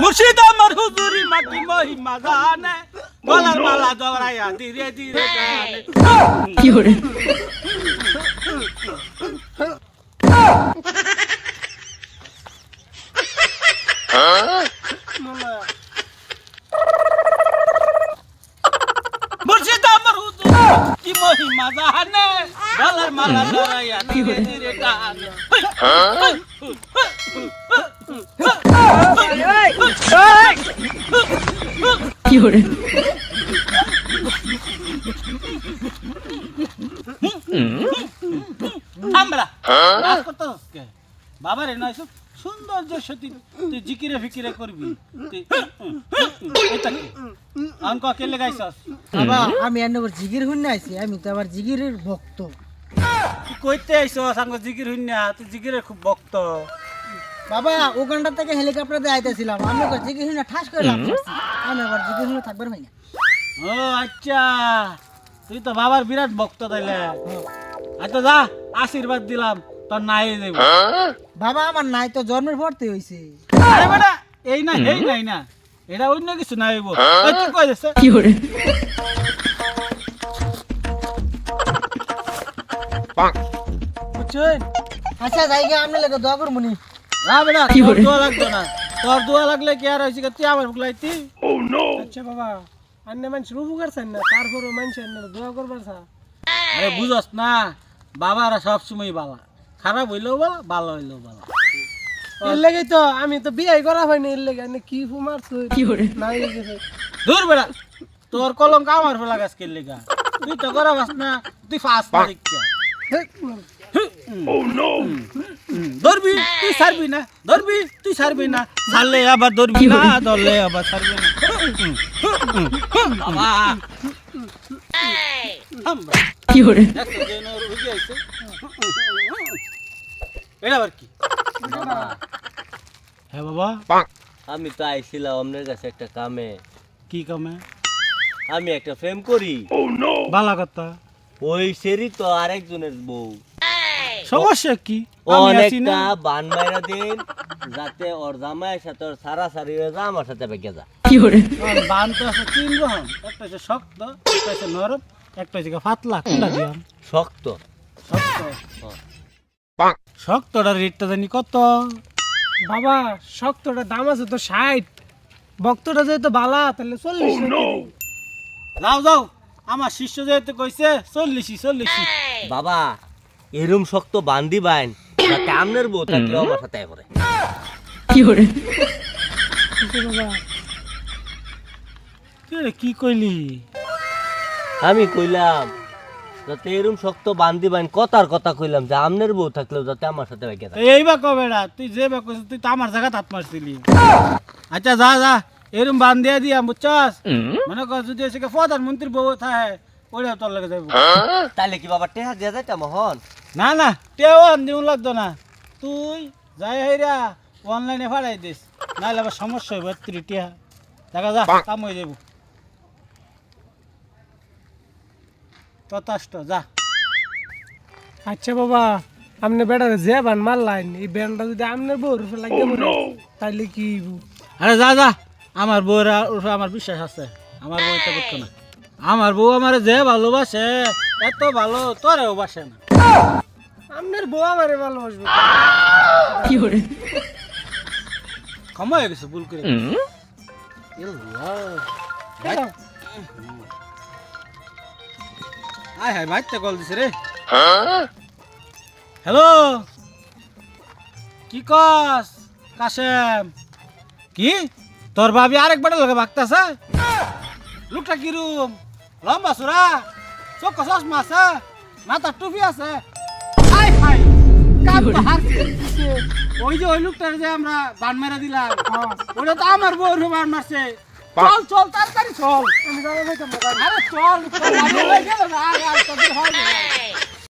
মুর্শিদ আমার হুজুরি মাটি মহিমা জানে গলার মালা জড়াইয়া ধীরে ধীরে গানে মুর্শিদ আমার হুজুরি কি মহিমা জানে গলার মালা জড়াইয়া ধীরে ধীরে গানে আমরা নাচ করতে হচ্ছে বাবারে নয় সৌন্দর্য সতী তুই জিকিরে ফিকিরে করবি তুই এটা কি অঙ্ক কে লেগাইছস বাবা আমি এর নগর জিগির হুন্নে আইছি আমি তো আবার জিগিরের ভক্ত। কইতে আইছস সাঙ্গ জিকির হইনা তুই জিকিরে খুব ভক্ত। বাবা ওখানটা থেকে হেলিকপ্টার দিয়ে আইতেছিলাম আমি ওকে জিগির হুন্নে ঠাস করে লাভ আমি আবার জিগির হুন্নে থাকবার হয় না। ও আচ্ছা। তুই তো বাবার বিরাট ভক্ত তাইলে। আচ্ছা যা আশীর্বাদ দিলাম তোর নাই দেব বাবা আমার নাই তো জন্মের পরতে হইছে আরে বেটা এই না এই নাই না। এটা অন্য কিছু নাইব কি কই দিছে বুঝছেন আচ্ছা জায়গা আমি লাগে দোয়া করব নি। না বেটা তোর দোয়া লাগতো না। তোর দোয়া লাগলে কি আর হয়েছে তুই আমার বুলাইতি আচ্ছা বাবা অন্য মানুষের উপকার চান না? তারপরও মানুষের দোয়া করবার আরে বুঝস না। বাবারা সব সময় বালা। খারাপ হইলেও বালা ভালো হইলেও বালা। এর লেগে তো আমি তো বিয়ে করা হয়নি এর লেগে আমি কি ফুমার নাই গেছে দূর বেটা তোর কলঙ্ক আমার ফেলা গাছ কে লেগা? তুই তো করাবাস না তুই ফার্স্ট পরীক্ষা ধরবি তুই ছাড়বি না ধরবি তুই ছাড়বি না। ছাড়লে আবার ধরবি না ধরলে আবার ছাড়বি না। আইছে। এটা আবার কি? হ্যাঁ বাবা? আমি তো আইছিলাম আপনার কাছে একটা কামে। কি কামে? আমি একটা প্রেম করি। বালা কথা ওই সেরি তো আরেকজনের বউ। সমস্যা কি? অনেকটা বান মাইরা দিন যাতে ওর জামাইয়ের সাথে ওর সারা সারি হয়ে যা আমার সাথে বেগে যা। আর বান তো আছে তিন রকম একটা হচ্ছে শক্ত একটা হচ্ছে নরম একটা হচ্ছে পাতলা কোনটা শক্ত। শক্ত। শক্তটার রেটটা জানি কত? বাবা শক্তটা দাম আছে তো ষাট। ভক্তটা যেহেতু বালা তাহলে চল্লিশ যাও যাও। আমার শিষ্য যেহেতু কইছে চল্লিশি চল্লিশি বাবা এরম শক্ত বান্দি বাইন যাতে আমনের বউ থাকলেও আমার সাথে করে তুই রে কি কইলি? আমি কইলাম যাতে এরম শক্ত বান্দি বাইন কথার কথা কইলাম যে আমনের বউ থাকলেও যাতে আমার সাথে তো যায় এই বা কবে না তুই যে বা কইছিস তুই তো আমার জায়গা তাত মারছিলি। আচ্ছা যা যা এরম বান দিয়া দিয়া বুঝছস? মনে কর যদি এসে প্রধানমন্ত্রীর বউ থাকে ওইটা তোর লাগে যাইব। তাহলে কি বাবা টেহা দেওয়া যায় মোহন না না টেওয়ান দিউন লাগতো না। তুই যাই হাইরা অনলাইনে ফাড়াই দিস নাহলে আবার সমস্যা হইব ত্রি টিয়া দেখা যা কাম হয়ে যাব ততাষ্ট যা। আচ্ছা বাবা আপনি বেটার যে বান মারলাইন এই ব্যানটা যদি আপনার বউর উপরে লাগে পড়ে, তাইলে কি আরে যা যা। আমার বউর উপরে আমার বিশ্বাস আছে। আমার বউ এটা করতো না। আমার বউ আমার যে ভালোবাসে এত ভালো তোরেও বাসে না। আপনার বউ আমারে ভালোবাসবে। ক্ষমা হয়ে গেছে ভুল করে। আয় হায় বাইতে কল দিছে রে। হ্যালো? কি কস কাশেম? কি? তোর ভাবি আরেকবার লগে ভাগতাছে? লোকটা কিরম লম্বা সুরা? চোখ চশমা আছে? মাথার টুপি আছে? হাই হাই ওই যে ওই লোকটার যে আমরা বান মেরে দিলাম। ওটা তো আমার বউর বান মারছে। চল চল তাড়াতাড়ি চল আরে চল চল, আমি হয় না।